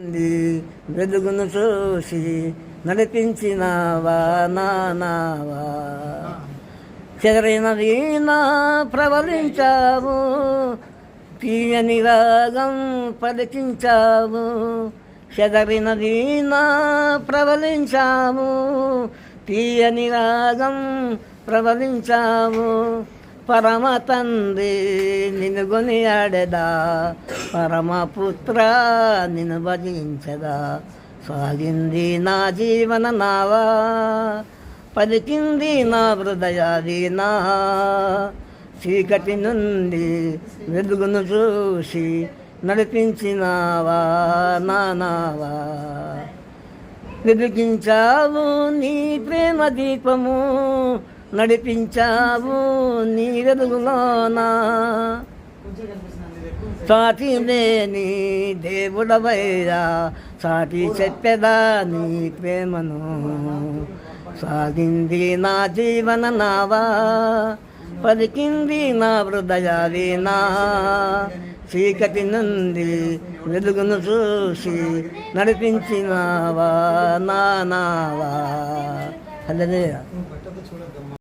ఉంది వెలుగును చూసి నడిపించినావా నానావా చెదరైన వీణ ప్రవలించావు తీయని రాగం పలికించావు చెదరిన వీణ ప్రవలించావు తీయని రాగం ప్రవలించావు. పరమ తండ్రి నిన్ను కొనియాడెదా? పరమపుత్ర నిన్ను భజించదా? సాగింది నా జీవన నావా? పలికింది నా హృదయాదీనా చీకటి నుండి వెలుగును చూసి నడిపించినావా నానావా వెలిగించావు నీ ప్రేమ దీపము నడిపించావు నీ వెలుగులోనా. సాటి లేని దేవుడవైరా సాటి చెప్పేదా నీ ప్రేమను. సాగింది నా జీవన నావా పలికింది నా హృదయాలీనా. చీకటి నుండి వెలుగును చూసి నడిపించినావా నా నావా.